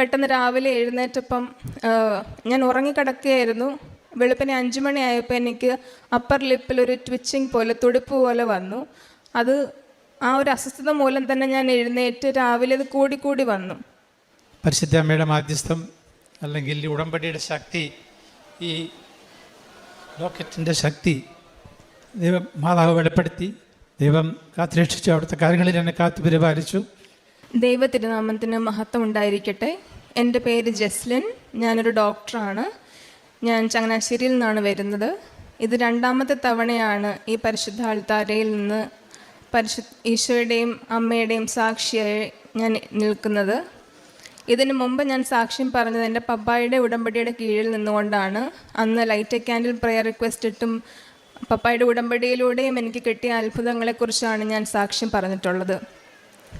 പെട്ടെന്ന് രാവിലെ എഴുന്നേറ്റപ്പം ഞാൻ ഉറങ്ങിക്കിടക്കുകയായിരുന്നു. വെളുപ്പിനെ അഞ്ച് മണിയായപ്പോൾ എനിക്ക് അപ്പർ ലിപ്പിൽ ഒരു ട്വിച്ചിങ് പോലെ തുടുപ്പ് പോലെ വന്നു. അത് ആ ഒരു അസ്വസ്ഥത മൂലം തന്നെ ഞാൻ എഴുന്നേറ്റ് രാവിലെ അത് കൂടിക്കൂടി വന്നു. പരിശുദ്ധ അമ്മയുടെ മാധ്യസ്ഥം അല്ലെങ്കിൽ ഉടമ്പടിയുടെ ശക്തി ഈ ലോക്കറ്റിന്റെ ശക്തി ദൈവം മാതാവ് വെളിപ്പെടുത്തി. ദൈവം കാത്തുരക്ഷിച്ചു. അവിടുത്തെ കാര്യങ്ങളിൽ എന്നെ കാത്തു പരിപാലിച്ചു ദൈവ തിരുനാമത്തിന് മഹത്വം ഉണ്ടായിരിക്കട്ടെ. എന്റെ പേര് ജസ്ലിൻ ഞാനൊരു ഡോക്ടറാണ്. ഞാൻ ചങ്ങനാശ്ശേരിയിൽ നിന്നാണ് വരുന്നത്. ഇത് രണ്ടാമത്തെ തവണയാണ് ഈ പരിശുദ്ധ ആൾത്താരയിൽ നിന്ന് പരിശു ഈശോയുടെയും അമ്മയുടെയും സാക്ഷിയായി ഞാൻ നിൽക്കുന്നത്. ഇതിനു മുമ്പ് ഞാൻ സാക്ഷ്യം പറഞ്ഞത് എന്റെ പപ്പായുടെ ഉടമ്പടിയുടെ കീഴിൽ നിന്നുകൊണ്ടാണ്. അന്ന് ലൈറ്റ് ക്യാൻഡിൽ പ്രെയർ റിക്വസ്റ്റ് ഇട്ടും പപ്പായുടെ ഉടമ്പടിയിലൂടെയും എനിക്ക് കിട്ടിയ അത്ഭുതങ്ങളെക്കുറിച്ചാണ് ഞാൻ സാക്ഷ്യം പറഞ്ഞിട്ടുള്ളത്.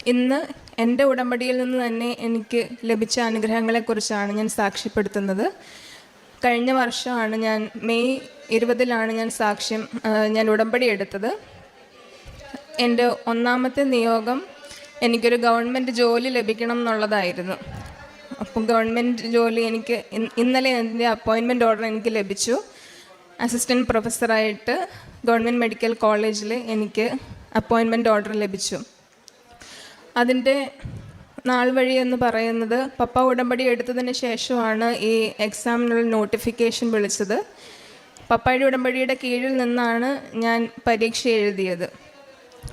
ഇന്ന് എന്റെ ഉടമ്പടിയിൽ നിന്ന് തന്നെ എനിക്ക് ലഭിച്ച അനുഗ്രഹങ്ങളെക്കുറിച്ചാണ് ഞാൻ സാക്ഷ്യപ്പെടുത്തുന്നത്. കഴിഞ്ഞ വർഷമാണ് ഞാൻ മെയ് ഇരുപതിലാണ് ഞാൻ സാക്ഷ്യം ഞാൻ ഉടമ്പടി എടുത്തത്. എന്റെ ഒന്നാമത്തെ നിയോഗം എനിക്കൊരു ഗവൺമെന്റ് ജോലി ലഭിക്കണം എന്നുള്ളതായിരുന്നു. അപ്പം ഗവൺമെന്റ് ജോലി എനിക്ക് ഇന്നലെ എന്റെ അപ്പോയിൻമെന്റ് ഓർഡർ എനിക്ക് ലഭിച്ചു. അസിസ്റ്റന്റ് പ്രൊഫസറായിട്ട് ഗവൺമെന്റ് മെഡിക്കൽ കോളേജിൽ എനിക്ക് അപ്പോയിൻമെന്റ് ഓർഡർ ലഭിച്ചു. അതിന്റെ നാൾ വഴി എന്ന് പറയുന്നത് പപ്പ ഉടമ്പടി എടുത്തതിന് ശേഷമാണ് ഈ എക്സാമിനുള്ള നോട്ടിഫിക്കേഷൻ വിളിച്ചത്. പപ്പായുടെ ഉടമ്പടിയുടെ കീഴിൽ നിന്നാണ് ഞാൻ പരീക്ഷ എഴുതിയത്.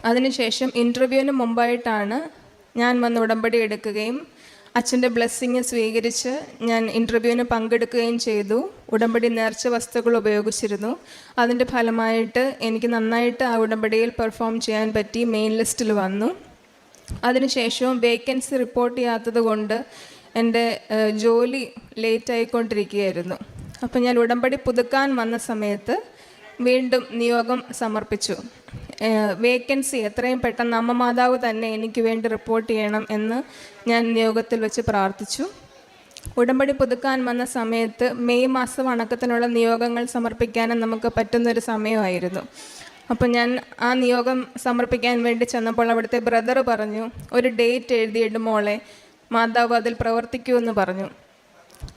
അതിനുശേഷം ഇന്റർവ്യൂവിന് മുമ്പായിട്ടാണ് ഞാൻ വന്ന് ഉടമ്പടി എടുക്കുകയും അച്ഛന്റെ ബ്ലെസ്സിങ് സ്വീകരിച്ച് ഞാൻ ഇന്റർവ്യൂവിന് പങ്കെടുക്കുകയും ചെയ്തു. ഉടമ്പടി നേർച്ച വസ്തുക്കൾ ഉപയോഗിച്ചിരുന്നു. അതിന്റെ ഫലമായിട്ട് എനിക്ക് നന്നായിട്ട് ആ ഉടമ്പടിയിൽ പെർഫോം ചെയ്യാൻ പറ്റി. മെയിൻ ലിസ്റ്റിൽ വന്നു. അതിനുശേഷവും വേക്കൻസി റിപ്പോർട്ട് ചെയ്യാത്തത് കൊണ്ട് എന്റെ ജോലി ലേറ്റ് ആയിക്കൊണ്ടിരിക്കുകയായിരുന്നു അപ്പോൾ ഞാൻ ഉടമ്പടി പുതുക്കാൻ വന്ന സമയത്ത് വീണ്ടും നിയോഗം സമർപ്പിച്ചു. വേക്കൻസി എത്രയും പെട്ടെന്ന് അമ്മ മാതാവ് തന്നെ എനിക്ക് വേണ്ടി റിപ്പോർട്ട് ചെയ്യണം എന്ന് ഞാൻ നിയോഗത്തിൽ വെച്ച് പ്രാർത്ഥിച്ചു. ഉടമ്പടി പുതുക്കാൻ വന്ന സമയത്ത് മെയ് മാസം അണക്കത്തിനുള്ള നിയോഗങ്ങൾ സമർപ്പിക്കാനും നമുക്ക് പറ്റുന്നൊരു സമയമായിരുന്നു. അപ്പോൾ ഞാൻ ആ നിയോഗം സമർപ്പിക്കാൻ വേണ്ടി ചെന്നപ്പോൾ അവിടുത്തെ ബ്രദർ പറഞ്ഞു ഒരു ഡേറ്റ് എഴുതിയിട്ട് മോളെ മാതാവ് അതിൽ പ്രവർത്തിക്കുമെന്ന് പറഞ്ഞു.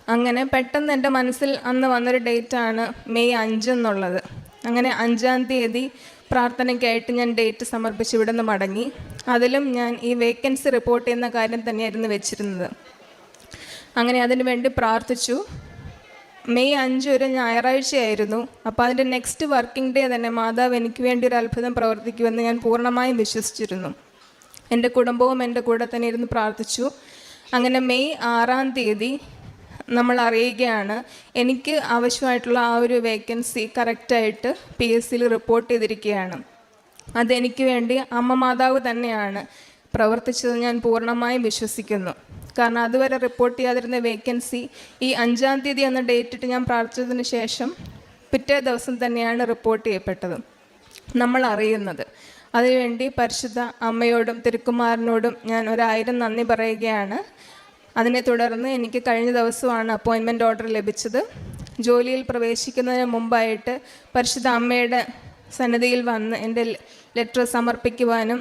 അങ്ങനെ പെട്ടെന്ന് എന്റെ മനസ്സിൽ അന്ന് വന്നൊരു ഡേറ്റാണ് മെയ് അഞ്ച് എന്നുള്ളത്. അങ്ങനെ അഞ്ചാം തീയതി പ്രാർത്ഥനയ്ക്കായിട്ട് ഞാൻ ഡേറ്റ് സമർപ്പിച്ച് ഇവിടെ നിന്ന് മടങ്ങി. അതിലും ഞാൻ ഈ വേക്കൻസി റിപ്പോർട്ട് ചെയ്യുന്ന കാര്യം തന്നെയായിരുന്നു വെച്ചിരുന്നത്. അങ്ങനെ അതിനു വേണ്ടി പ്രാർത്ഥിച്ചു. മെയ് അഞ്ച് ഒരു ഞായറാഴ്ചയായിരുന്നു. അപ്പോൾ അതിന്റെ നെക്സ്റ്റ് വർക്കിംഗ് ഡേ തന്നെ മാതാവ് എനിക്ക് വേണ്ടി ഒരു അത്ഭുതം പ്രവർത്തിക്കുമെന്ന് ഞാൻ പൂർണമായും വിശ്വസിച്ചിരുന്നു. എന്റെ കുടുംബവും എന്റെ കൂടെ തന്നെ ഇരുന്ന് പ്രാർത്ഥിച്ചു. അങ്ങനെ മെയ് ആറാം തീയതി നമ്മൾ അറിയുകയാണ് എനിക്ക് ആവശ്യമായിട്ടുള്ള ആ ഒരു വേക്കൻസി കറക്റ്റായിട്ട് പി എസ് സിയിൽ റിപ്പോർട്ട് ചെയ്തിരിക്കുകയാണ്. അതെനിക്ക് വേണ്ടി അമ്മ മാതാവ് തന്നെയാണ് പ്രവർത്തിച്ചത് ഞാൻ പൂർണമായും വിശ്വസിക്കുന്നു. കാരണം അതുവരെ റിപ്പോർട്ട് ചെയ്യാതിരുന്ന വേക്കൻസി ഈ അഞ്ചാം തീയതി എന്ന ഡേറ്റ് ഇട്ട് ഞാൻ പ്രാർത്ഥിച്ചതിന് ശേഷം പിറ്റേ ദിവസം തന്നെയാണ് റിപ്പോർട്ട് ചെയ്യപ്പെട്ടത്. നമ്മൾ അറിയുന്നത്. അതിനുവേണ്ടി പരിശുദ്ധ അമ്മയോടും തിരുക്കുമാരനോടും ഞാൻ ഒരായിരം നന്ദി പറയുകയാണ്. അതിനെ തുടർന്ന് എനിക്ക് കഴിഞ്ഞ ദിവസമാണ് അപ്പോയിൻമെന്റ് ഓർഡർ ലഭിച്ചത്. ജോലിയിൽ പ്രവേശിക്കുന്നതിന് മുമ്പായിട്ട് പരിശുദ്ധ അമ്മയുടെ സന്നിധിയിൽ വന്ന് എന്റെ ലെറ്റർ സമർപ്പിക്കുവാനും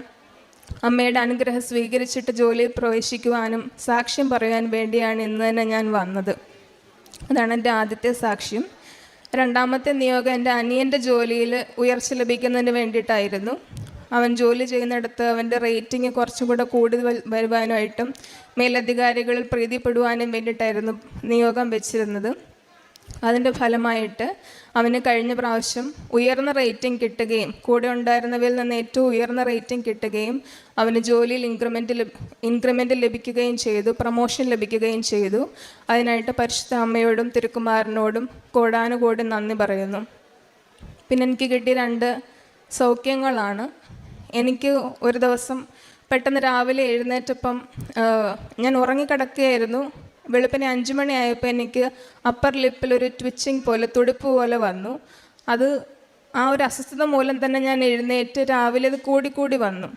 അമ്മയുടെ അനുഗ്രഹം സ്വീകരിച്ചിട്ട് ജോലിയിൽ പ്രവേശിക്കുവാനും സാക്ഷ്യം പറയാൻ വേണ്ടിയാണ് ഇന്ന് തന്നെ ഞാൻ വന്നത്. അതാണ് എന്റെ ആദ്യത്തെ സാക്ഷ്യം. രണ്ടാമത്തെ നിയോഗം എന്റെ അനിയന്റെ ജോലിയിൽ ഉയർച്ച ലഭിക്കുന്നതിന് വേണ്ടിയിട്ടായിരുന്നു. അവൻ ജോലി ചെയ്യുന്നിടത്ത് അവന്റെ റേറ്റിംഗ് കുറച്ചും കൂടെ കൂടി വരുവാനായിട്ടും മേലധികാരികളിൽ പ്രീതിപ്പെടുവാനും വേണ്ടിയിട്ടായിരുന്നു നിയോഗം വെച്ചിരുന്നത്. അതിന്റെ ഫലമായിട്ട് അവന് കഴിഞ്ഞ പ്രാവശ്യം ഉയർന്ന റേറ്റിംഗ് കിട്ടുകയും കൂടെ ഉണ്ടായിരുന്നവയിൽ നിന്ന് ഏറ്റവും ഉയർന്ന റേറ്റിംഗ് കിട്ടുകയും അവന് ജോലിയിൽ ഇൻക്രിമെന്റ് ഇൻക്രിമെന്റ് ലഭിക്കുകയും ചെയ്തു പ്രൊമോഷൻ ലഭിക്കുകയും ചെയ്തു. അതിനായിട്ട് പരിശുദ്ധ അമ്മയോടും തിരുക്കുമാരനോടും കോടാനുകോടി നന്ദി പറയുന്നു. പിന്നെ എനിക്ക് കിട്ടിയ രണ്ട് സൗഖ്യങ്ങളാണ്. എനിക്ക് ഒരു ദിവസം പെട്ടെന്ന് രാവിലെ എഴുന്നേറ്റപ്പം ഞാൻ ഉറങ്ങിക്കിടക്കുകയായിരുന്നു. വെളുപ്പിനെ അഞ്ച് മണിയായപ്പോൾ എനിക്ക് അപ്പർ ലിപ്പിൽ ഒരു ട്വിച്ചിങ് പോലെ തുടുപ്പ് പോലെ വന്നു. അത് ആ ഒരു അസ്വസ്ഥത മൂലം തന്നെ ഞാൻ എഴുന്നേറ്റ് രാവിലെ അത് കൂടിക്കൂടി വന്നു.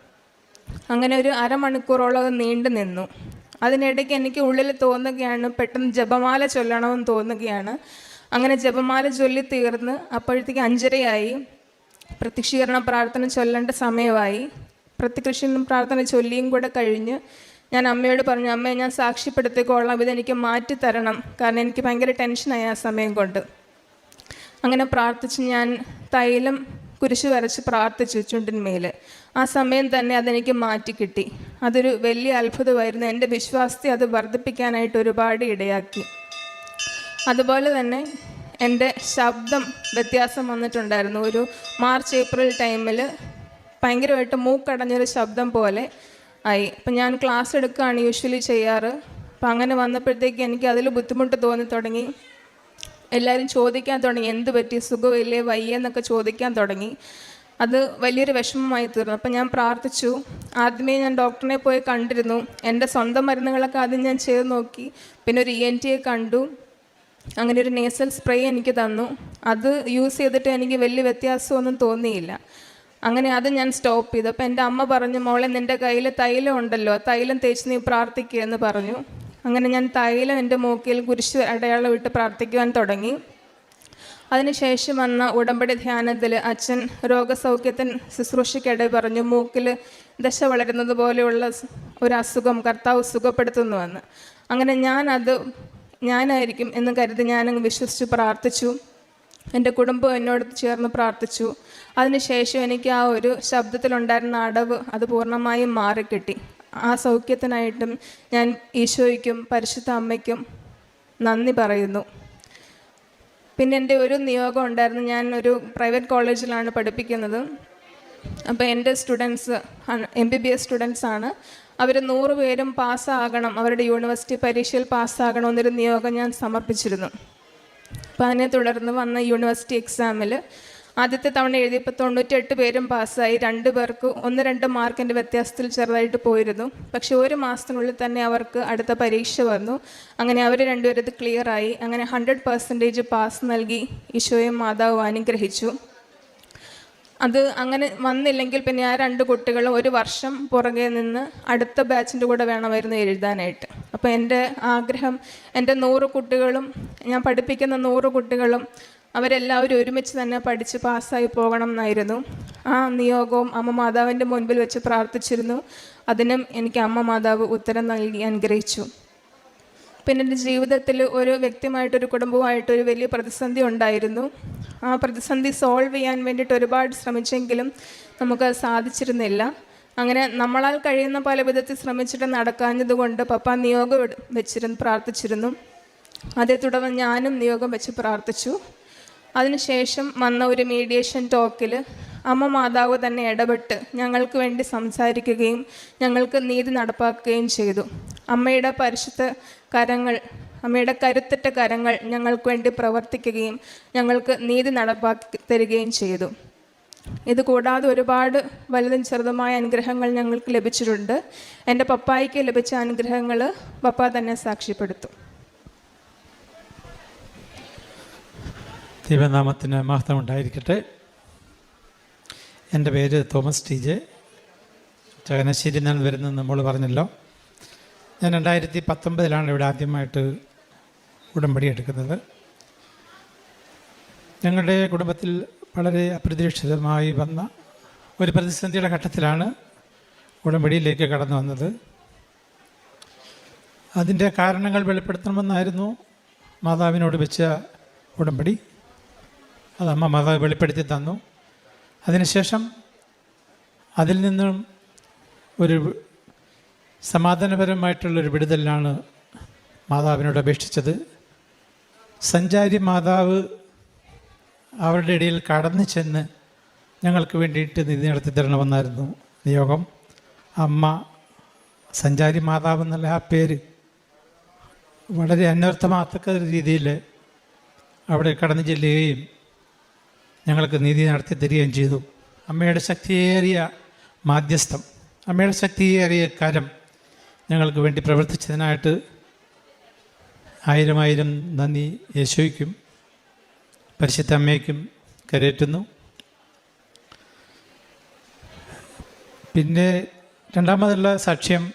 അങ്ങനെ ഒരു അരമണിക്കൂറോളം നീണ്ടു നിന്നു. അതിനിടയ്ക്ക് എനിക്ക് ഉള്ളിൽ തോന്നുകയാണ് പെട്ടെന്ന് ജപമാല ചൊല്ലണമെന്ന് തോന്നുകയാണ്. അങ്ങനെ ജപമാല ചൊല്ലി തീർന്ന് അപ്പോഴത്തേക്ക് അഞ്ചരയായി. പ്രത്യക്ഷീകരണ പ്രാർത്ഥന ചൊല്ലേണ്ട സമയമായി. പ്രത്യക്ഷീകരണ പ്രാർത്ഥന ചൊല്ലിയും കൂടെ കഴിഞ്ഞ് ഞാൻ അമ്മയോട് പറഞ്ഞു അമ്മയെ ഞാൻ സാക്ഷ്യപ്പെടുത്തിക്കോളാം ഇതെനിക്ക് മാറ്റി തരണം. കാരണം എനിക്ക് ഭയങ്കര ടെൻഷനായി ആ സമയം കൊണ്ട്. അങ്ങനെ പ്രാർത്ഥിച്ച് ഞാൻ തൈലം കുരിശ് വരച്ച് പ്രാർത്ഥിച്ചു ചുണ്ടിന്മേൽ ആ സമയം തന്നെ അതെനിക്ക് മാറ്റി കിട്ടി. അതൊരു വലിയ അത്ഭുതമായിരുന്നു. എന്റെ വിശ്വാസത്തെ അത് വർദ്ധിപ്പിക്കാനായിട്ട് ഒരുപാട് ഇടയാക്കി. അതുപോലെ തന്നെ എന്റെ ശബ്ദം വ്യത്യാസം വന്നിട്ടുണ്ടായിരുന്നു. ഒരു മാർച്ച് ഏപ്രിൽ ടൈമിൽ ഭയങ്കരമായിട്ട് മൂക്കടഞ്ഞൊരു ശബ്ദം പോലെ ആയി. അപ്പം ഞാൻ ക്ലാസ് എടുക്കുകയാണ് യൂഷ്വലി ചെയ്യാറ്. അപ്പം അങ്ങനെ വന്നപ്പോഴത്തേക്ക് എനിക്ക് അതിൽ ബുദ്ധിമുട്ട് തോന്നി തുടങ്ങി. എല്ലാവരും ചോദിക്കാൻ തുടങ്ങി എന്ത് പറ്റി? സുഖമില്ലേ? വയ്യ എന്നൊക്കെ ചോദിക്കാൻ തുടങ്ങി. അത് വലിയൊരു വിഷമമായി തീർന്നു. അപ്പം ഞാൻ പ്രാർത്ഥിച്ചു. ആദ്യമേ ഞാൻ ഡോക്ടറിനെ പോയി കണ്ടിരുന്നു. എന്റെ സ്വന്തം മരുന്നുകളൊക്കെ ആദ്യം ഞാൻ ചെയ്ത് നോക്കി. പിന്നെ ഒരു ഇ എൻ ടിയെ കണ്ടു. അങ്ങനെ ഒരു നേസൽ സ്പ്രേ എനിക്ക് തന്നു. അത് യൂസ് ചെയ്തിട്ട് എനിക്ക് വലിയ വ്യത്യാസമൊന്നും തോന്നിയില്ല. അങ്ങനെ അത് ഞാൻ സ്റ്റോപ്പ് ചെയ്തു. അപ്പോൾ എന്റെ അമ്മ പറഞ്ഞു മോളെ നിന്റെ കയ്യിൽ തൈലം ഉണ്ടല്ലോ തൈലം തേച്ച് നീ പ്രാർത്ഥിക്കുക എന്ന് പറഞ്ഞു. അങ്ങനെ ഞാൻ തൈലം എന്റെ മൂക്കിൽ കുരിശ് അടയാളം ഇട്ട് പ്രാർത്ഥിക്കുവാൻ തുടങ്ങി. അതിനുശേഷം വന്ന ഉടമ്പടി ധ്യാനത്തിൽ അച്ഛൻ രോഗസൗഖ്യത്തിന് ശുശ്രൂഷയ്ക്കിടെ പറഞ്ഞു മൂക്കിൽ ദശ വളരുന്നത് പോലെയുള്ള ഒരു അസുഖം കർത്താവ് സുഖപ്പെടുത്തുന്നുവെന്ന് അങ്ങനെ ഞാൻ ഞാനത് ഞാനായിരിക്കും എന്ന് കരുതി ഞാനങ്ങ് വിശ്വസിച്ച് പ്രാർത്ഥിച്ചു. എന്റെ കുടുംബം എന്നോട് ചേർന്ന് പ്രാർത്ഥിച്ചു. അതിനുശേഷം എനിക്ക് ആ ഒരു ശബ്ദത്തിലുണ്ടായിരുന്ന അടവ് അത് പൂർണമായും മാറിക്കിട്ടി. ആ സൗഖ്യത്തിനായിട്ടും ഞാൻ ഈശോയ്ക്കും പരിശുദ്ധ അമ്മയ്ക്കും നന്ദി പറയുന്നു. പിന്നെ എന്റെ ഒരു നിയോഗം ഉണ്ടായിരുന്നു. ഞാൻ ഒരു പ്രൈവറ്റ് കോളേജിലാണ് പഠിപ്പിക്കുന്നത്. അപ്പോൾ എന്റെ students M B B S students ആണ്. അവർ നൂറ് പേരും പാസ്സാകണം. അവരുടെ യൂണിവേഴ്സിറ്റി പരീക്ഷയിൽ പാസ്സാകണം എന്നൊരു നിയോഗം ഞാൻ സമർപ്പിച്ചിരുന്നു. അപ്പോൾ അതിനെ തുടർന്ന് വന്ന യൂണിവേഴ്സിറ്റി എക്സാമിൽ ആദ്യത്തെ തവണ എഴുതിയപ്പോൾ തൊണ്ണൂറ്റെട്ട് പേരും പാസ്സായി. രണ്ട് പേർക്ക് ഒന്ന് രണ്ട് മാർക്കിന്റെ വ്യത്യാസത്തിൽ ചെറുതായിട്ട് പോയിരുന്നു. പക്ഷേ ഒരു മാസത്തിനുള്ളിൽ തന്നെ അവർക്ക് അടുത്ത പരീക്ഷ വന്നു. അങ്ങനെ അവർ രണ്ടുപേരത് ക്ലിയറായി അങ്ങനെ ഹൺഡ്രഡ് പെർസെന്റേജ് പാസ് നൽകി ഈശോയും മാതാവും അനുഗ്രഹിച്ചു. അത് അങ്ങനെ വന്നില്ലെങ്കിൽ പിന്നെ ആ രണ്ട് കുട്ടികളും ഒരു വർഷം പുറകെ നിന്ന് അടുത്ത ബാച്ചിന്റെ കൂടെ വേണമായിരുന്നു എഴുതാനായിട്ട്. അപ്പോൾ എന്റെ ആഗ്രഹം എന്റെ നൂറ് കുട്ടികളും ഞാൻ പഠിപ്പിക്കുന്ന നൂറ് കുട്ടികളും അവരെല്ലാവരും ഒരുമിച്ച് തന്നെ പഠിച്ച് പാസ്സായി പോകണം എന്നായിരുന്നു ആ നിയോഗവും അമ്മ മാതാവിന്റെ മുൻപിൽ വെച്ച് പ്രാർത്ഥിച്ചിരുന്നു. അതിനും എനിക്ക് അമ്മ മാതാവ് ഉത്തരം നൽകി അനുഗ്രഹിച്ചു. പിന്നെ എന്റെ ജീവിതത്തിൽ ഒരു വ്യക്തിയുമായിട്ടൊരു കുടുംബവുമായിട്ടൊരു വലിയ പ്രതിസന്ധി ഉണ്ടായിരുന്നു. ആ പ്രതിസന്ധി സോൾവ് ചെയ്യാൻ വേണ്ടിയിട്ട് ഒരുപാട് ശ്രമിച്ചെങ്കിലും നമുക്ക് സാധിച്ചിരുന്നില്ല. അങ്ങനെ നമ്മളാൽ കഴിയുന്ന പല വിധത്തിൽ ശ്രമിച്ചിട്ട് നടക്കാഞ്ഞതുകൊണ്ട് പപ്പ നിയോഗം വെച്ചിരുന്നു പ്രാർത്ഥിച്ചിരുന്നു. അതേ തുടർന്ന് ഞാനും നിയോഗം വെച്ച് പ്രാർത്ഥിച്ചു. അതിനുശേഷം വന്ന ഒരു മീഡിയേഷൻ ടോക്കിൽ അമ്മ മാതാവ് തന്നെ ഇടപെട്ട് ഞങ്ങൾക്ക് വേണ്ടി സംസാരിക്കുകയും ഞങ്ങൾക്ക് നീതി നടപ്പാക്കുകയും ചെയ്തു. അമ്മയുടെ പരിശുദ്ധ കരങ്ങൾ അമ്മയുടെ കരുത്തറ്റ കരങ്ങൾ ഞങ്ങൾക്ക് വേണ്ടി പ്രവർത്തിക്കുകയും ഞങ്ങൾക്ക് നീതി നടപ്പാക്കി തരികയും ചെയ്തു. ഇത് കൂടാതെ ഒരുപാട് വലുതും ചെറുതുമായ അനുഗ്രഹങ്ങൾ ഞങ്ങൾക്ക് ലഭിച്ചിട്ടുണ്ട്. എന്റെ പപ്പായിക്ക് ലഭിച്ച അനുഗ്രഹങ്ങൾ പപ്പ തന്നെ സാക്ഷ്യപ്പെടുത്തും. ദൈവനാമത്തിന് മഹത്വം ഉണ്ടായിരിക്കട്ടെ എന്റെ പേര് തോമസ് ടി ജെ. ചകനശ്ശേരി നിന്നാണ് വരുന്നത് നമ്മൾ പറഞ്ഞല്ലോ. ഞാൻ രണ്ടായിരത്തി പത്തൊമ്പതിലാണ് ഇവിടെ ആദ്യമായിട്ട് ഉടമ്പടി എടുക്കുന്നത്. ഞങ്ങളുടെ കുടുംബത്തിൽ വളരെ അപ്രതീക്ഷിതമായി വന്ന ഒരു പ്രതിസന്ധിയുടെ ഘട്ടത്തിലാണ് ഉടമ്പടിയിലേക്ക് കടന്നു വന്നത്. അതിന്റെ കാരണങ്ങൾ വെളിപ്പെടുത്തണമെന്നായിരുന്നു മാതാവിനോട് വെച്ച ഉടമ്പടി. അത് അമ്മ മത വെളിപ്പെടുത്തി തന്നു. അതിനുശേഷം അതിൽ നിന്നും ഒരു സമാധാനപരമായിട്ടുള്ളൊരു വിടുതലിനാണ് മാതാവിനോട് അപേക്ഷിച്ചത്. സഞ്ചാരി മാതാവ് അവരുടെ ഇടയിൽ കടന്നു ചെന്ന് ഞങ്ങൾക്ക് വേണ്ടിയിട്ട് നിധി നടത്തി തരണമെന്നായിരുന്നു നിയോഗം. അമ്മ സഞ്ചാരി മാതാവ് എന്നുള്ള ആ പേര് വളരെ അന്വർത്ഥമാത്തക്ക രീതിയിൽ അവിടെ കടന്നു ചെല്ലുകയും ഞങ്ങൾക്ക് നീതി നടത്തി തരികയും ചെയ്തു. അമ്മയുടെ ശക്തിയേറിയ മാധ്യസ്ഥം അമ്മയുടെ ശക്തിയേറിയ കരം ഞങ്ങൾക്ക് വേണ്ടി പ്രവർത്തിച്ചതിനായിട്ട് ആയിരം ആയിരം നന്ദി യേശോയ്ക്കും പരിശുദ്ധ അമ്മയ്ക്കും കരയറ്റുന്നു. പിന്നെ രണ്ടാമതുള്ള സാക്ഷ്യം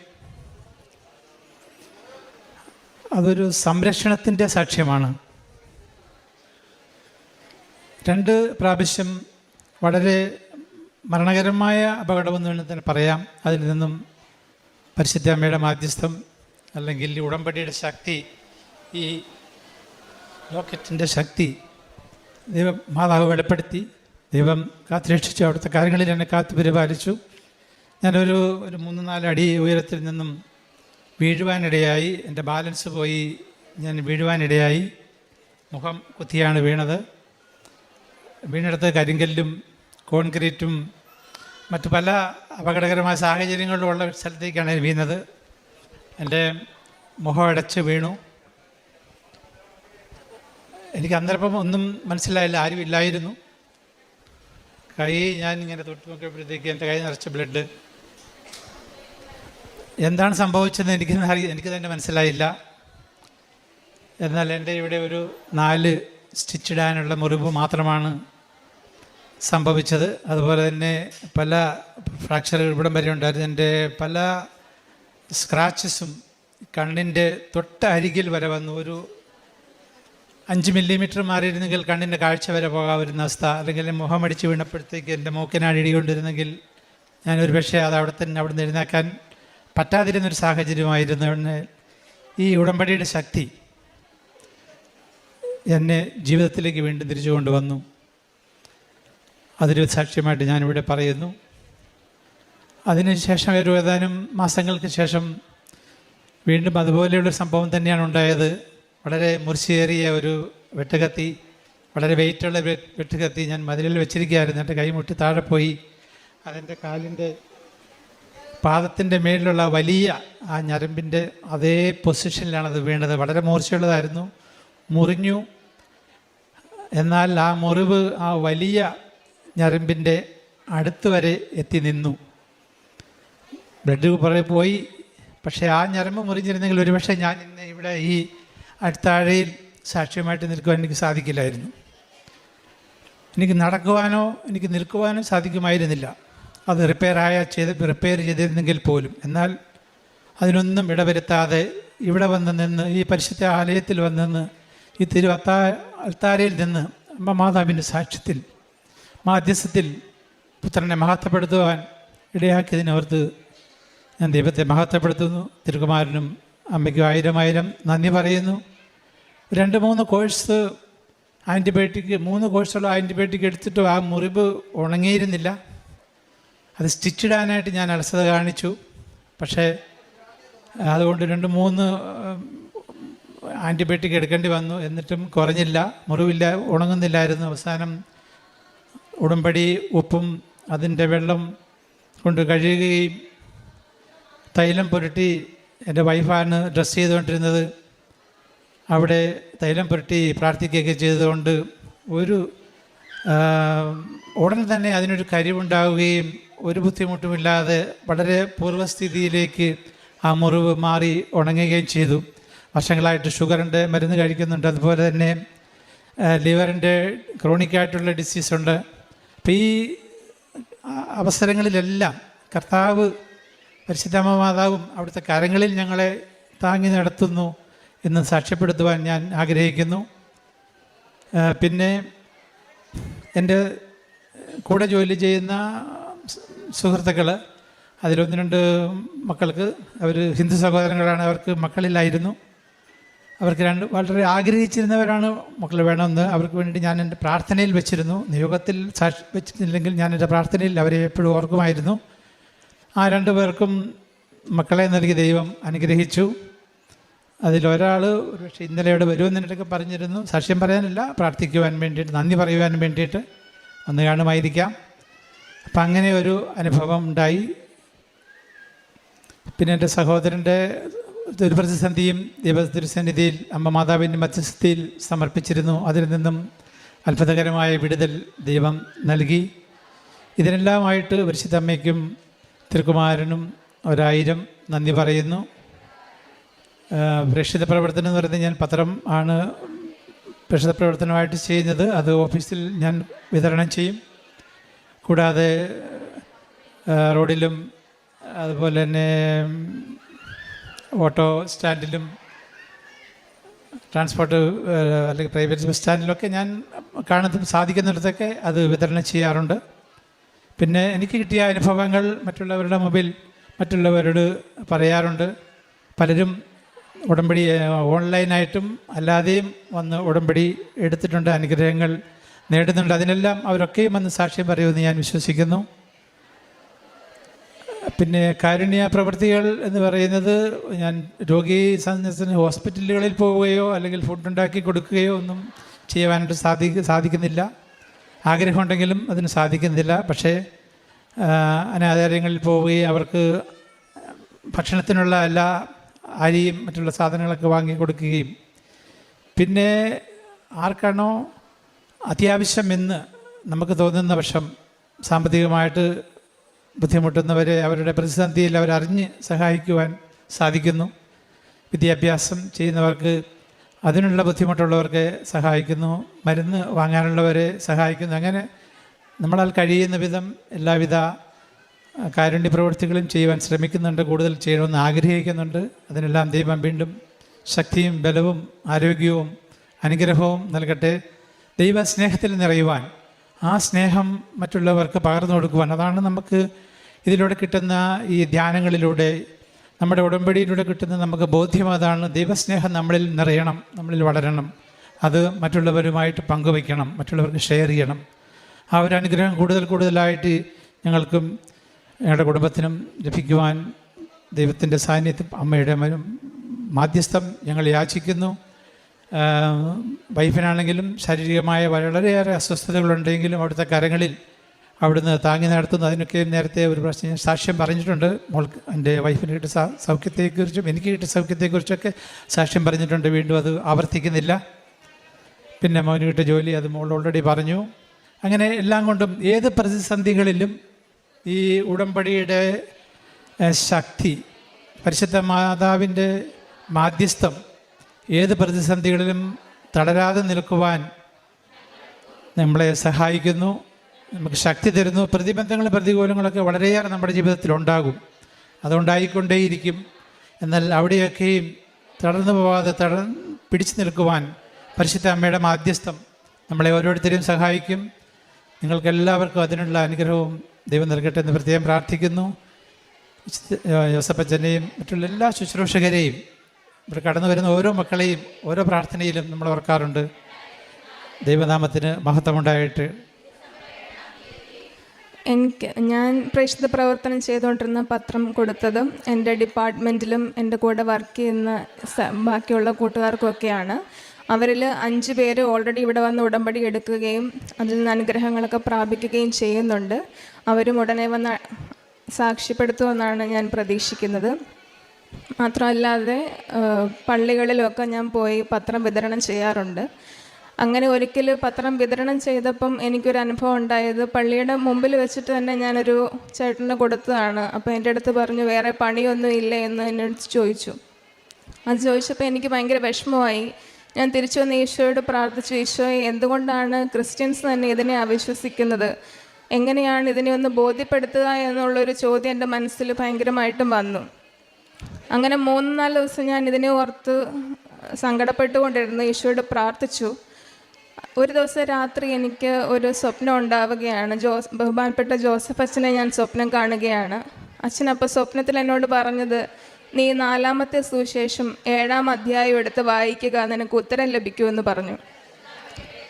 അതൊരു സംരക്ഷണത്തിന്റെ സാക്ഷ്യമാണ്. രണ്ട് പ്രാവശ്യം വളരെ മരണകരമായ അപകടമെന്ന് തന്നെ പറയാം. അതിൽ നിന്നും പരിശുദ്ധ അമ്മയുടെ മാധ്യസ്ഥം അല്ലെങ്കിൽ ഉടമ്പടിയുടെ ശക്തി ഈ ലോക്കറ്റിന്റെ ശക്തി ദൈവം മാതാവ് വെളിപ്പെടുത്തി. ദൈവം കാത്തുരക്ഷിച്ചു. അവിടുത്തെ കാര്യങ്ങളിൽ എന്നെ കാത്തു പരിപാലിച്ചു. ഞാനൊരു ഒരു മൂന്ന് നാല് അടി ഉയരത്തിൽ നിന്നും വീഴുവാനിടയായി. എന്റെ ബാലൻസ് പോയി. ഞാൻ വീഴുവാനിടയായി. മുഖം കുത്തിയാണ് വീണത്. വീണെടുത്ത് കരിങ്കല്ലും കോൺക്രീറ്റും മറ്റു പല അപകടകരമായ സാഹചര്യങ്ങളിലും ഉള്ള സ്ഥലത്തേക്കാണ് വീണത്. എന്റെ മുഖം അടച്ച് വീണു. എനിക്ക് അന്നേരപ്പം ഒന്നും മനസ്സിലായില്ല ആരും ഇല്ലായിരുന്നു. കൈ ഞാൻ ഇങ്ങനെ തൊട്ട് നോക്കിയപ്പോഴത്തേക്ക് എന്റെ കൈ നിറച്ച ബ്ലഡ്. എന്താണ് സംഭവിച്ചതെന്ന് എനിക്ക് എനിക്ക് തന്നെ മനസ്സിലായില്ല. എന്നാൽ എന്റെ ഇവിടെ ഒരു നാല് സ്റ്റിച്ചിടാനുള്ള മുറിവ് മാത്രമാണ് സംഭവിച്ചത്. അതുപോലെ തന്നെ പല ഫ്രാക്ചറുകൾ ഇവിടം വരെ ഉണ്ടായിരുന്നു. എന്റെ പല സ്ക്രാച്ചസും കണ്ണിന്റെ തൊട്ട അരികിൽ വരെ വന്നു. ഒരു അഞ്ച് മില്ലിമീറ്റർ മാറിയിരുന്നെങ്കിൽ കണ്ണിന്റെ കാഴ്ച വരെ പോകാവുന്ന അവസ്ഥ. അല്ലെങ്കിൽ മുഖമടിച്ച് വീണപ്പോഴത്തേക്ക് എന്റെ മൂക്കിനാണ് ഇടികൊണ്ടിരുന്നെങ്കിൽ ഞാനൊരു പക്ഷേ അത് അവിടെ തന്നെ അവിടെ നിന്ന് എഴുന്നേക്കാൻ പറ്റാതിരുന്നൊരു സാഹചര്യമായിരുന്നു. ഈ ഉടമ്പടിയുടെ ശക്തി എന്നെ ജീവിതത്തിലേക്ക് വീണ്ടും തിരിച്ചു കൊണ്ടുവന്നു. അതിനൊരു സാക്ഷ്യമായിട്ട് ഞാനിവിടെ പറയുന്നു. അതിനുശേഷം ഒരു ഏതാനും മാസങ്ങൾക്ക് ശേഷം വീണ്ടും അതുപോലെയുള്ള സംഭവം തന്നെയാണ് ഉണ്ടായത്. വളരെ മുറിച്ചേറിയ ഒരു വെട്ടുകത്തി വളരെ വെയിറ്റുള്ള വെട്ടുകത്തി ഞാൻ മതിലിൽ വെച്ചിരിക്കുകയായിരുന്നു. എന്റെ കൈമുട്ടി താഴെ പോയി. അതെന്റെ കാലിന്റെ പാദത്തിന്റെ മേലിലുള്ള വലിയ ആ ഞരമ്പിന്റെ അതേ പൊസിഷനിലാണ് അത് വീണത്. വളരെ മൂർച്ചയുള്ളതായിരുന്നു. മുറിഞ്ഞു. എന്നാൽ ആ മുറിവ് ആ വലിയ ഞരമ്പിന്റെ അടുത്ത് വരെ എത്തി നിന്നു. ബ്ലഡ് പുറകെ പോയി. പക്ഷേ ആ ഞരമ്പ് മുറിഞ്ഞിരുന്നെങ്കിൽ ഒരുപക്ഷെ ഞാൻ ഇന്ന് ഇവിടെ ഈ അടുത്താഴയിൽ സാക്ഷ്യമായിട്ട് നിൽക്കുവാൻ എനിക്ക് സാധിക്കില്ലായിരുന്നു. എനിക്ക് നടക്കുവാനോ എനിക്ക് നിൽക്കുവാനോ സാധിക്കുമായിരുന്നില്ല. അത് റിപ്പയറായ ചെയ്ത് റിപ്പയർ ചെയ്തിരുന്നെങ്കിൽ പോലും. എന്നാൽ അതിനൊന്നും ഇടവരുത്താതെ ഇവിടെ വന്ന് നിന്ന് ഈ പരിശുദ്ധ ആലയത്തിൽ വന്ന് നിന്ന് ഈ തിരുവത്താ അൽത്താരയിൽ നിന്ന് അമ്മ മാതാവിന്റെ സാക്ഷ്യത്തിൽ മാധ്യസ്ഥത്തിൽ പുത്രനെ മഹത്വപ്പെടുത്തുവാൻ ഇടയാക്കിയതിനോർത്ത് ഞാൻ ദൈവത്തെ മഹത്വപ്പെടുത്തുന്നു. തിരുകുമാരനും അമ്മയ്ക്കും ആയിരം ആയിരം നന്ദി പറയുന്നു. രണ്ട് മൂന്ന് കോഴ്സ് ആന്റിബയോട്ടിക് മൂന്ന് കോഴ്സുള്ള ആന്റിബയോട്ടിക് എടുത്തിട്ട് ആ മുറിവ് ഉണങ്ങിയിരുന്നില്ല. അത് സ്റ്റിച്ചിടാനായിട്ട് ഞാൻ അലസത കാണിച്ചു. പക്ഷേ അതുകൊണ്ട് രണ്ട് മൂന്ന് ആന്റിബയോട്ടിക് എടുക്കേണ്ടി വന്നു. എന്നിട്ടും കുറഞ്ഞില്ല. മുറിവില്ല ഉണങ്ങുന്നില്ലായിരുന്നു. അവസാനം ഉടമ്പടി ഉപ്പും അതിന്റെ വെള്ളം കൊണ്ട് കഴുകുകയും തൈലം പുരട്ടി എന്റെ വൈഫാണ് ഡ്രസ്സ് ചെയ്തുകൊണ്ടിരുന്നത്. അവിടെ തൈലം പുരട്ടി പ്രാർത്ഥിക്കുകയൊക്കെ ചെയ്തുകൊണ്ട് ഒരു ഉടൻ തന്നെ അതിനൊരു കരിവുണ്ടാവുകയും ഒരു ബുദ്ധിമുട്ടുമില്ലാതെ വളരെ പൂർവസ്ഥിതിയിലേക്ക് ആ മുറിവ് മാറി ഉണങ്ങുകയും ചെയ്തു. വർഷങ്ങളായിട്ട് ഷുഗറിന്റെ മരുന്ന് കഴിക്കുന്നുണ്ട്. അതുപോലെ തന്നെ ലിവറിന്റെ ക്രോണിക്കായിട്ടുള്ള ഡിസീസുണ്ട് അപ്പോൾ ഈ അവസരങ്ങളിലെല്ലാം കർത്താവ് പരിശുദ്ധമ്മ മാതാവും അവിടുത്തെ കരങ്ങളിൽ ഞങ്ങളെ താങ്ങി നടത്തുന്നു എന്ന് സാക്ഷ്യപ്പെടുത്തുവാൻ ഞാൻ ആഗ്രഹിക്കുന്നു. പിന്നെ എന്റെ കൂടെ ജോലി ചെയ്യുന്ന സുഹൃത്തുക്കൾ അതിലൊന്ന് രണ്ട് മക്കൾക്ക് അവർ ഹിന്ദു സഹോദരങ്ങളാണ് അവർക്ക് മക്കളില്ലായിരുന്നു. അവർക്ക് രണ്ട് വളരെ ആഗ്രഹിച്ചിരുന്നവരാണ് മക്കൾ വേണമെന്ന്. അവർക്ക് വേണ്ടി ഞാൻ എന്റെ പ്രാർത്ഥനയിൽ വെച്ചിരുന്നു. നിയോഗത്തിൽ സാക്ഷി വെച്ചിട്ടില്ലെങ്കിൽ ഞാൻ എന്റെ പ്രാർത്ഥനയിൽ അവരെ എപ്പോഴും ഓർക്കുമായിരുന്നു. ആ രണ്ടു പേർക്കും മക്കളെ നൽകി ദൈവം അനുഗ്രഹിച്ചു. അതിലൊരാൾ ഒരുപക്ഷെ ഇന്നലെ ഇവിടെ വരുമെന്ന് എന്നൊക്കെ പറഞ്ഞിരുന്നു. സാക്ഷ്യം പറയാനല്ല പ്രാർത്ഥിക്കുവാൻ വേണ്ടിയിട്ട് നന്ദി പറയുവാൻ വേണ്ടിയിട്ട് ഒന്ന് കാണുമായിരിക്കാം. അപ്പം അങ്ങനെ ഒരു അനുഭവം ഉണ്ടായി. പിന്നെ എന്റെ സഹോദരന്റെ ഒരു പ്രതിസന്ധിയും ദൈവ തിരുസന്നിധിയിൽ അമ്മ മാതാവിന്റെ മധ്യസ്ഥയിൽ സമർപ്പിച്ചിരുന്നു. അതിൽ നിന്നും അത്ഭുതകരമായ വിടുതൽ ദൈവം നൽകി. ഇതിനെല്ലാമായിട്ട് പരിശുദ്ധ തിരുകുമാരനും ഒരായിരം നന്ദി പറയുന്നു. പ്രേക്ഷിത പ്രവർത്തനം എന്ന് പറയുന്നത് ഞാൻ പത്രം ആണ് പ്രേക്ഷിത പ്രവർത്തനമായിട്ട് ചെയ്യുന്നത്. അത് ഓഫീസിൽ ഞാൻ വിതരണം ചെയ്യും. കൂടാതെ റോഡിലും അതുപോലെ തന്നെ ഓട്ടോ സ്റ്റാൻഡിലും ട്രാൻസ്പോർട്ട് അല്ലെങ്കിൽ പ്രൈവറ്റ് ബസ് സ്റ്റാൻഡിലൊക്കെ ഞാൻ കാണുന്ന സാധിക്കുന്നിടത്തൊക്കെ അത് വിതരണം ചെയ്യാറുണ്ട്. പിന്നെ എനിക്ക് കിട്ടിയ അനുഭവങ്ങൾ മറ്റുള്ളവരുടെ മുമ്പിൽ മറ്റുള്ളവരോട് പറയാറുണ്ട്. പലരും ഉടമ്പടി ഓൺലൈനായിട്ടും അല്ലാതെയും വന്ന് ഉടമ്പടി എടുത്തിട്ടുണ്ട് അനുഗ്രഹങ്ങൾ നേടുന്നുണ്ട്. അതിനെല്ലാം അവരൊക്കെയും വന്ന് സാക്ഷ്യം പറയുമെന്ന് ഞാൻ വിശ്വസിക്കുന്നു. പിന്നെ കാരുണ്യ പ്രവൃത്തികൾ എന്ന് പറയുന്നത് ഞാൻ രോഗി സന്ദർശന ഹോസ്പിറ്റലുകളിൽ പോവുകയോ അല്ലെങ്കിൽ ഫുഡ് ഉണ്ടാക്കി കൊടുക്കുകയോ ഒന്നും ചെയ്യുവാനായിട്ട് സാധി സാധിക്കുന്നില്ല. ആഗ്രഹമുണ്ടെങ്കിലും അതിന് സാധിക്കുന്നില്ല. പക്ഷേ അനാഥാലയങ്ങളിൽ പോവുകയും അവർക്ക് ഭക്ഷണത്തിനുള്ള എല്ലാ അരിയും മറ്റുള്ള സാധനങ്ങളൊക്കെ വാങ്ങി കൊടുക്കുകയും. പിന്നെ ആർക്കാണോ അത്യാവശ്യമെന്ന് നമുക്ക് തോന്നുന്ന പക്ഷം സാമ്പത്തികമായിട്ട് ബുദ്ധിമുട്ടുന്നവരെ അവരുടെ പ്രതിസന്ധിയിൽ അവരറിഞ്ഞ് സഹായിക്കുവാൻ സാധിക്കുന്നു. വിദ്യാഭ്യാസം ചെയ്യുന്നവർക്ക് അതിനുള്ള ബുദ്ധിമുട്ടുള്ളവർക്ക് സഹായിക്കുന്നു. മരുന്ന് വാങ്ങാനുള്ളവരെ സഹായിക്കുന്നു. അങ്ങനെ നമ്മളാൽ കഴിയുന്ന വിധം എല്ലാവിധ കാരുണ്യ പ്രവൃത്തികളും ചെയ്യുവാൻ ശ്രമിക്കുന്നുണ്ട്. കൂടുതൽ ചെയ്യണമെന്ന് ആഗ്രഹിക്കുന്നുണ്ട്. അതിനെല്ലാം ദൈവം വീണ്ടും ശക്തിയും ബലവും ആരോഗ്യവും അനുഗ്രഹവും നൽകട്ടെ. ദൈവസ്നേഹത്തിൽ നിറയുവാൻ ആ സ്നേഹം മറ്റുള്ളവർക്ക് പകർന്നു കൊടുക്കുവാൻ. അതാണ് നമുക്ക് ഇതിലൂടെ കിട്ടുന്ന ഈ ധ്യാനങ്ങളിലൂടെ നമ്മുടെ ഉടമ്പടിയിലൂടെ കിട്ടുന്ന നമുക്ക് ബോധ്യം അതാണ് ദൈവസ്നേഹം നമ്മളിൽ നിറയണം നമ്മളിൽ വളരണം. അത് മറ്റുള്ളവരുമായിട്ട് പങ്കുവയ്ക്കണം മറ്റുള്ളവർക്ക് ഷെയർ ചെയ്യണം. ആ ഒരു അനുഗ്രഹം കൂടുതൽ കൂടുതലായിട്ട് ഞങ്ങൾക്കും ഞങ്ങളുടെ കുടുംബത്തിനും ലഭിക്കുവാൻ ദൈവത്തിന്റെ സാന്നിധ്യം അമ്മയുടെ മാധ്യസ്ഥം ഞങ്ങൾ യാചിക്കുന്നു. വൈഫിനാണെങ്കിലും ശാരീരികമായ വളരെയേറെ അസ്വസ്ഥതകളുണ്ടെങ്കിലും അവിടുത്തെ കരങ്ങളിൽ അവിടുന്ന് താങ്ങി നടത്തുന്നു അതിനൊക്കെ നേരത്തെ ഒരു ഞാൻ സാക്ഷ്യം പറഞ്ഞിട്ടുണ്ട്. മോൾക്ക് എന്റെ വൈഫിന് കിട്ടിയ സൗഖ്യത്തെക്കുറിച്ചും എനിക്ക് കിട്ടിയ സൗഖ്യത്തെക്കുറിച്ചൊക്കെ സാക്ഷ്യം പറഞ്ഞിട്ടുണ്ട്. വീണ്ടും അത് ആവർത്തിക്കുന്നില്ല. പിന്നെ മോന് കിട്ടിയ ജോലി അത് മോൾ ഓൾറെഡി പറഞ്ഞു. അങ്ങനെ എല്ലാം കൊണ്ടും ഏത് പ്രതിസന്ധികളിലും ഈ ഉടമ്പടിയുടെ ശക്തി പരിശുദ്ധ മാതാവിന്റെ മാധ്യസ്ഥം ഏത് പ്രതിസന്ധികളിലും തളരാതെ നിൽക്കുവാൻ നമ്മളെ സഹായിക്കുന്നു. നമുക്ക് ശക്തി തരുന്നു. പ്രതിബന്ധങ്ങളും പ്രതികൂലങ്ങളൊക്കെ വളരെയേറെ നമ്മുടെ ജീവിതത്തിൽ ഉണ്ടാകും. അതുണ്ടായിക്കൊണ്ടേയിരിക്കും എന്നാൽ അവിടെയൊക്കെയും തളർന്നു പോവാതെ തള പിടിച്ചു നിൽക്കുവാൻ പരിശുദ്ധ അമ്മയുടെ മാധ്യസ്ഥം നമ്മളെ ഓരോരുത്തരെയും സഹായിക്കും. നിങ്ങൾക്കെല്ലാവർക്കും അതിനുള്ള അനുഗ്രഹവും ദൈവം നൽകട്ടെ എന്ന് പ്രത്യേകം പ്രാർത്ഥിക്കുന്നു. യോസപ്പച്ചനെയും മറ്റുള്ള എല്ലാ ശുശ്രൂഷകരെയും ഇവിടെ കടന്നു വരുന്ന ഓരോ മക്കളെയും ഓരോ പ്രാർത്ഥനയിലും നമ്മൾ ഓർക്കാറുണ്ട്. ദൈവനാമത്തിന് മഹത്വമുണ്ടായിട്ട്. എനിക്ക് ഞാൻ പ്രേക്ഷിത പ്രവർത്തനം ചെയ്തുകൊണ്ടിരുന്ന പത്രം കൊടുത്തതും എന്റെ ഡിപ്പാർട്ട്മെന്റിലും എന്റെ കൂടെ വർക്ക് ചെയ്യുന്ന ബാക്കിയുള്ള കൂട്ടുകാർക്കൊക്കെയാണ്. അവരിൽ അഞ്ച് പേര് ഓൾറെഡി ഇവിടെ വന്ന് ഉടമ്പടി എടുക്കുകയും അതിൽ നിന്ന് അനുഗ്രഹങ്ങളൊക്കെ പ്രാപിക്കുകയും ചെയ്യുന്നുണ്ട്. അവരും ഉടനെ വന്ന് സാക്ഷ്യപ്പെടുത്തുമെന്നാണ് ഞാൻ പ്രതീക്ഷിക്കുന്നത്. മാത്രമല്ലാതെ പള്ളികളിലൊക്കെ ഞാൻ പോയി പത്രം വിതരണം ചെയ്യാറുണ്ട്. അങ്ങനെ ഒരിക്കൽ പത്രം വിതരണം ചെയ്തപ്പം എനിക്കൊരു അനുഭവം ഉണ്ടായത് പള്ളിയുടെ മുമ്പിൽ വെച്ചിട്ട് തന്നെ ഞാനൊരു ചേട്ടന് കൊടുത്തതാണ്. അപ്പോൾ എന്റെ അടുത്ത് പറഞ്ഞു വേറെ പണിയൊന്നും ഇല്ല എന്ന് എന്നോട് ചോദിച്ചു. അത് ചോദിച്ചപ്പോൾ എനിക്ക് ഭയങ്കര വിഷമമായി. ഞാൻ തിരിച്ചു വന്ന് ഈശോയോട് പ്രാർത്ഥിച്ചു ഈശോയെ എന്തുകൊണ്ടാണ് ക്രിസ്ത്യൻസ് തന്നെ ഇതിനെ അവിശ്വസിക്കുന്നത്? എങ്ങനെയാണ് ഇതിനെ ഒന്ന് ബോധ്യപ്പെടുത്തുക എന്നുള്ളൊരു ചോദ്യം എന്റെ മനസ്സിൽ ഭയങ്കരമായിട്ടും വന്നു. അങ്ങനെ മൂന്ന് നാല് ദിവസം ഞാൻ ഇതിനെ ഓർത്ത് സങ്കടപ്പെട്ടുകൊണ്ടിരുന്നു. ഈശോയോട് പ്രാർത്ഥിച്ചു. ഒരു ദിവസം രാത്രി എനിക്ക് ഒരു സ്വപ്നം ഉണ്ടാവുകയാണ്. ജോസ് ബഹുമാനപ്പെട്ട ജോസഫ് അച്ഛനെ ഞാൻ സ്വപ്നം കാണുകയാണ്. അച്ഛൻ അപ്പോൾ സ്വപ്നത്തിൽ എന്നോട് പറഞ്ഞത് നീ നാലാമത്തെ സുവിശേഷം ഏഴാം അധ്യായം എടുത്ത് വായിക്കുക. നിനക്ക് ഉത്തരം ലഭിക്കുമെന്ന് പറഞ്ഞു.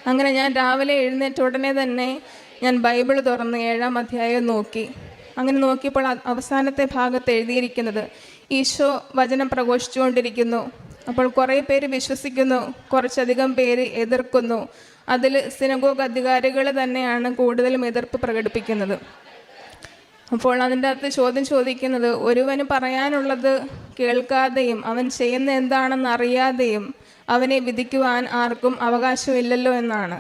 അങ്ങനെ ഞാൻ രാവിലെ എഴുന്നേറ്റ ഉടനെ തന്നെ ഞാൻ ബൈബിൾ തുറന്ന് ഏഴാം അധ്യായം നോക്കി. അങ്ങനെ നോക്കിയപ്പോൾ അവസാനത്തെ ഭാഗത്ത് എഴുതിയിരിക്കുന്നത് ഈശോ വചനം പ്രഘോഷിച്ചുകൊണ്ടിരിക്കുന്നു. അപ്പോൾ കുറേ പേര് വിശ്വസിക്കുന്നു കുറച്ചധികം പേര് എതിർക്കുന്നു. അതിൽ സിനഗോഗ് അധികാരികൾ തന്നെയാണ് കൂടുതലും എതിർപ്പ് പ്രകടിപ്പിക്കുന്നത്. അപ്പോൾ അതിന്റെ അകത്ത് ചോദ്യം ചോദിക്കുന്നത് ഒരുവന് പറയാനുള്ളത് കേൾക്കാതെയും അവൻ ചെയ്യുന്ന എന്താണെന്ന് അറിയാതെയും അവനെ വിധിക്കുവാൻ ആർക്കും അവകാശമില്ലല്ലോ എന്നാണ്.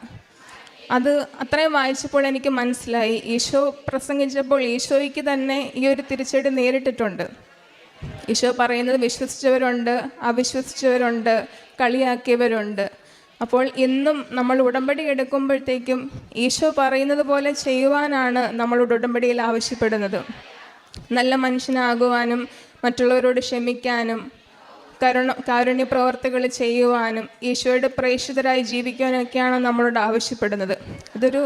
അത് അത്രയും വായിച്ചപ്പോൾ എനിക്ക് മനസ്സിലായി. ഈശോ പ്രസംഗിച്ചപ്പോൾ ഈശോയ്ക്ക് തന്നെ ഈ ഒരു തിരിച്ചടി നേരിട്ടിട്ടുണ്ട്. ഈശോ പറയുന്നത് വിശ്വസിച്ചവരുണ്ട് അവിശ്വസിച്ചവരുണ്ട് കളിയാക്കിയവരുണ്ട്. അപ്പോൾ ഇന്നും നമ്മൾ ഉടമ്പടി എടുക്കുമ്പോഴത്തേക്കും ഈശോ പറയുന്നത് പോലെ ചെയ്യുവാനാണ് നമ്മളോട് ഉടമ്പടിയിൽ ആവശ്യപ്പെടുന്നത്. നല്ല മനുഷ്യനാകുവാനും മറ്റുള്ളവരോട് ക്ഷമിക്കാനും കരുണ കാരുണ്യ പ്രവർത്തികൾ ചെയ്യുവാനും ഈശോയുടെ പ്രേക്ഷിതരായി ജീവിക്കാനൊക്കെയാണ് നമ്മളോട് ആവശ്യപ്പെടുന്നത്. ഇതൊരു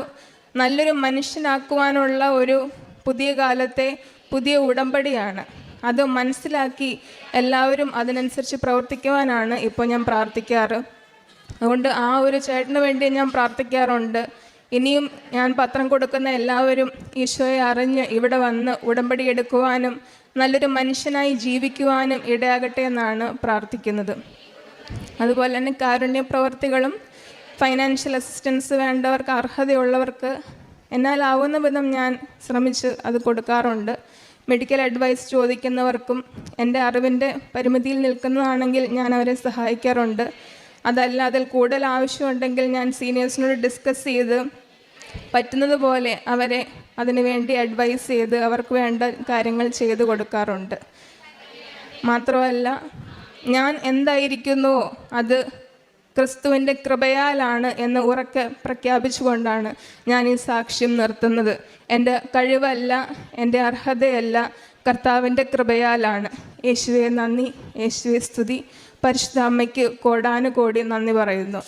നല്ലൊരു മനുഷ്യനാക്കുവാനുള്ള ഒരു പുതിയ കാലത്തെ പുതിയ ഉടമ്പടിയാണ്. അത് മനസ്സിലാക്കി എല്ലാവരും അതിനനുസരിച്ച് പ്രവർത്തിക്കുവാനാണ് ഇപ്പോൾ ഞാൻ പ്രാർത്ഥിക്കാറ്. അതുകൊണ്ട് ആ ഒരു ചേട്ടന് വേണ്ടി ഞാൻ പ്രാർത്ഥിക്കാറുണ്ട്. ഇനിയും ഞാൻ പത്രം കൊടുക്കുന്ന എല്ലാവരും ഈശോയെ അറിഞ്ഞ് ഇവിടെ വന്ന് ഉടമ്പടി എടുക്കുവാനും നല്ലൊരു മനുഷ്യനായി ജീവിക്കുവാനും ഇടയാകട്ടെ എന്നാണ് പ്രാർത്ഥിക്കുന്നത്. അതുപോലെ തന്നെ കാരുണ്യ പ്രവർത്തികളും ഫൈനാൻഷ്യൽ അസിസ്റ്റൻസ് വേണ്ടവർക്ക് അർഹതയുള്ളവർക്ക് എന്നാലാവുന്ന വിധം ഞാൻ ശ്രമിച്ച് അത് കൊടുക്കാറുണ്ട്. മെഡിക്കൽ അഡ്വൈസ് ചോദിക്കുന്നവർക്കും എന്റെ അറിവിന്റെ പരിമിതിയിൽ നിൽക്കുന്നതാണെങ്കിൽ ഞാൻ അവരെ സഹായിക്കാറുണ്ട്. അതല്ല അതിൽ കൂടുതൽ ആവശ്യമുണ്ടെങ്കിൽ ഞാൻ സീനിയേഴ്സിനോട് ഡിസ്കസ് ചെയ്ത് പറ്റുന്നത് പോലെ അവരെ അതിനുവേണ്ടി അഡ്വൈസ് ചെയ്ത് അവർക്ക് വേണ്ട കാര്യങ്ങൾ ചെയ്തു കൊടുക്കാറുണ്ട്. മാത്രമല്ല ഞാൻ എന്തായിരിക്കുന്നുവോ അത് ക്രിസ്തുവിന്റെ കൃപയാലാണ് എന്ന് ഉറക്കെ പ്രഖ്യാപിച്ചുകൊണ്ടാണ് ഞാൻ ഈ സാക്ഷ്യം നിർത്തുന്നത്. എന്റെ കഴിവല്ല എന്റെ അർഹതയല്ല കർത്താവിന്റെ കൃപയാലാണ്. യേശുവെ നന്ദി. യേശുവെ സ്തുതി. പരിശുദ്ധ അമ്മയ്ക്ക് കോടാനുകോടി നന്ദി പറയുന്നു.